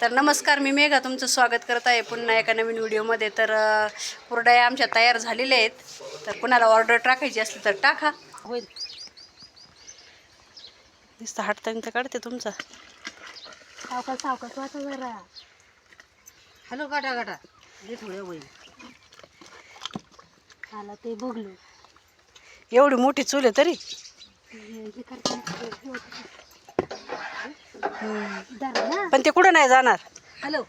तर नमस्कार मी मेघा तुमचं स्वागत करत आहे पुन्हा एका नवीन व्हिडिओमध्ये. तर कुरडया आमच्या तयार झालेल्या आहेत. तर कुणाला ऑर्डर टाकायची असली तर टाका. होईल. नुसतं हाटतानी तर काढते तुमचा. सावकाश सावकाश वाचा जरा. हॅलो होईल आला ते बघलो. एवढी मोठी चूल आहे तरी हे हे करताना हे होतं. हम्म. धरा ना. पण ते कुठं नाही जाणार? हॅलो.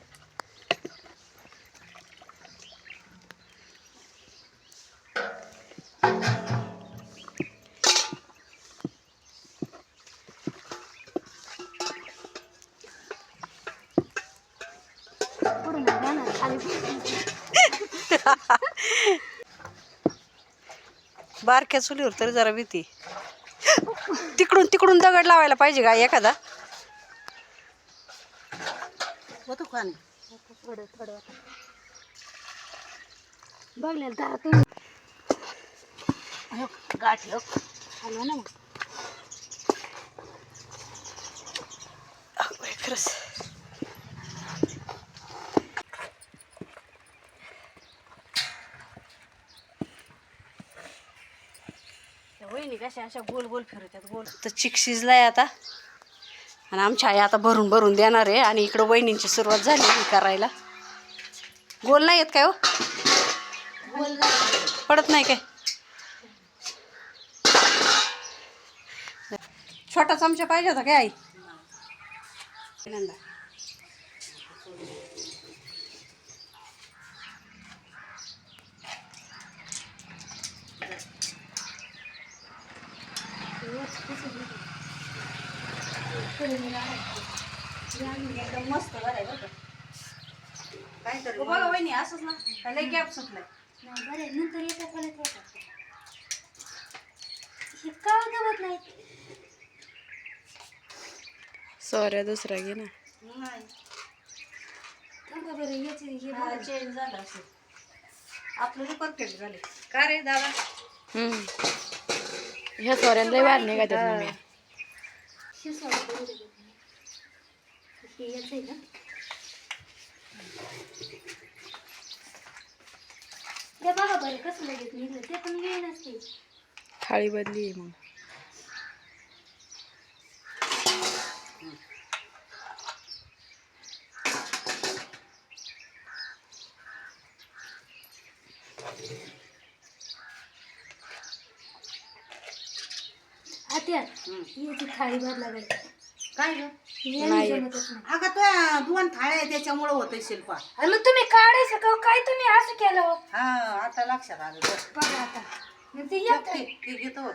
पुढे नाही जाणार. खाली बारक्या चुलीवर तरी जरा भीती. तिकडून तिकडून दगड लावायला पाहिजे का एखादा? होतो खाणे थोडं थोडं. बघलेलं धरा तुम्ही गाठ हलवा ना मग. खरंच. वहिनी कशा अशा गोल गोल फिरतात गोल. तर चिक शिजलाय आता. आणि आमच्या आई आता भरून भरून देणार आहे आणि इकडं वहिनींची सुरुवात झाली ही करायला. गोल नाही येत काय हो? पडत नाही काय? छोटा चमचा पाहिजे होता काय आई? नंदा. एकदम मस्त झालंय बरं का. काहीतरी हो बघा वहिनी असंच ना? त्याला गॅप सुटलाय? नाही बरं नंतर येतात परत येतात हे का गमत नाही? सॉऱ्या दुसरा घे ना. नाही. थांबा बरं याचे हे हा, बघा. चेंज झालं असेल. आपलं परफेक्ट झाले का रे दादा? ह्या सोऱ्याला लय वाढ नाही का मम्मी. हे आहे. ते बघा बरं कसं लगेच निघलं ते पण वेळ नसते थाळी बदली आहे मग आत्या याची थाळी भर लागेल. काय ग? हे नाही. जमतच नाही. अगं तो दोन थाळ्या आहे त्याच्यामुळं होतंय शिल्पा. अरे मग तुम्ही काढायचं का काय तुम्ही असं केलं हो? हा आता लक्षात आलं. बघा आता. मग ते बघ येत ते ते घेतो.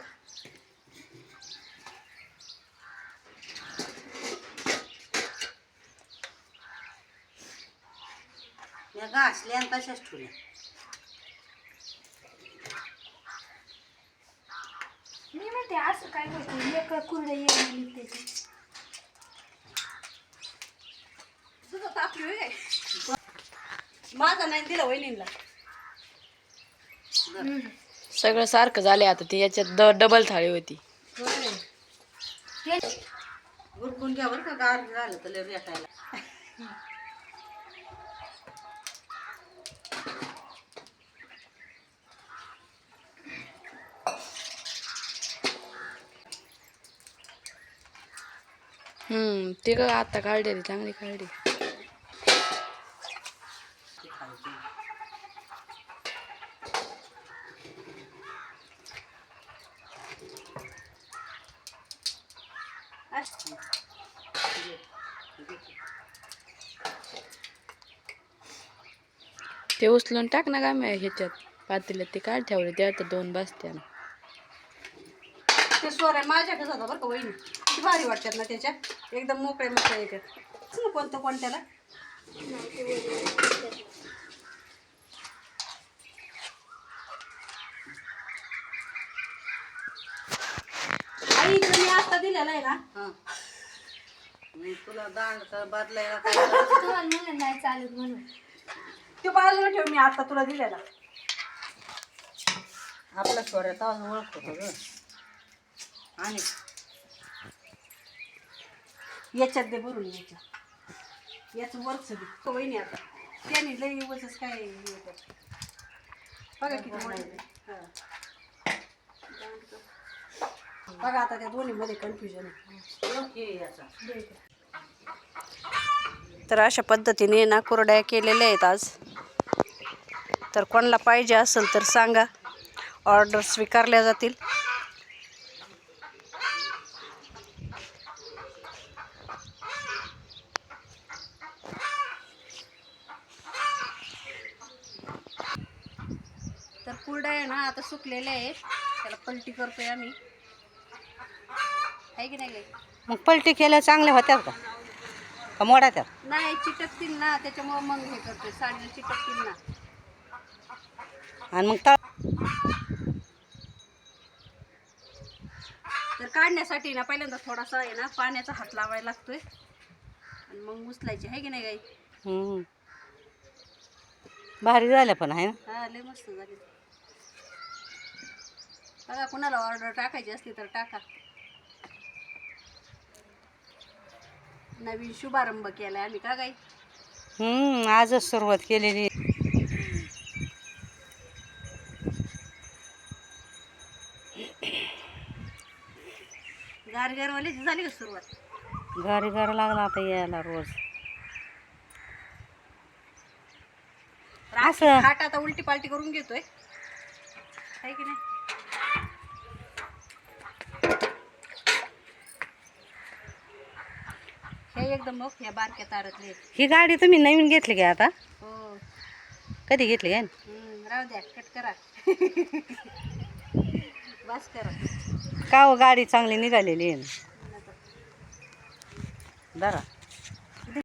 या घासल्या आणि तशाच ठेवल्या. मी म्हणते असं काय करतो एक कुरडे येऊन त्याची. तुझं तापली होय. काय? माझा नाही दिला वहिनीला. सगळं सारखं झालंय आता ती याच्यात द डबल थाळी होती. उरकून घ्या बरं का गार झालं तर लय रेटायला हम्म ती ग आता काढलेली चांगली काढली. ते उचलून टाक ना गाम्या ह्याच्यात पातेल्यात. ते काढ ठेवले ते आता दोन बसत्या ते सोऱ्या माझ्याकडे होता बरं का वहिनी. किती भारी वाटतात ना त्याच्या. एकदम मोकळे मोकळे येतात ना कोणतं कोणत्याला? आई तुम्ही आता दिलेला आहे ना. तुला दांड तर बदलायला काय तुम्हाला म्हणलं नाही चालत म्हणून. तो बाजूला ठेव मी आता तुला दिलेला. आपला सोऱ्यात ओळख होतो ग. आणि याच्यात दे भरून याच्यात याचं वरच बी वहिनी आता. त्याने लई उगाचच काय. बघा किती. हा. बघा आता त्या दोन्ही मध्ये कन्फ्युजन तर अशा पद्धतीने ना कुरड्या केलेल्या आहेत आज. तर कोणाला पाहिजे असेल तर सांगा. ऑर्डर स्वीकारल्या जातील. तर कुरड्या आहे ना आता सुकलेल्या आहेत. त्याला पलटी करतोय आम्ही. आहे की नाही मग पलटी केल्या चांगल्या होत्या का? का मोडा त्या? नाही चिटकतील ना. त्याच्यामुळे मग हे करतोय. साडीला चिटकतील ना. आणि मग तळ तर काढण्यासाठी ना पहिल्यांदा थोडासा आहे ना पाण्याचा हात लावायला लागतोय. आणि मग उचलायची. आहे की नाही काही? हम्म. भारी झाल्या पण आहे ना? हा लय मस्त झाली. बघा कुणाला ऑर्डर टाकायची असली तर टाका. नवीन शुभारंभ केलाय आम्ही का काही हम्म, आजच सुरुवात केलेली. गार गारवाल्याची झाली का सुरुवात? घरी घर लागला आता यायला रोज. असं. खाट आता उलटी पालटी करून घेतोय. आहे की नाही? एकदम ह्या बारक्या तारातले. ही गाडी तुम्ही नवीन घेतली का आता? हो. कधी घेतली काय? हम्म, राहू द्या कट करा. बस करा. का हो गाडी चांगली निघालेली आहे? ना.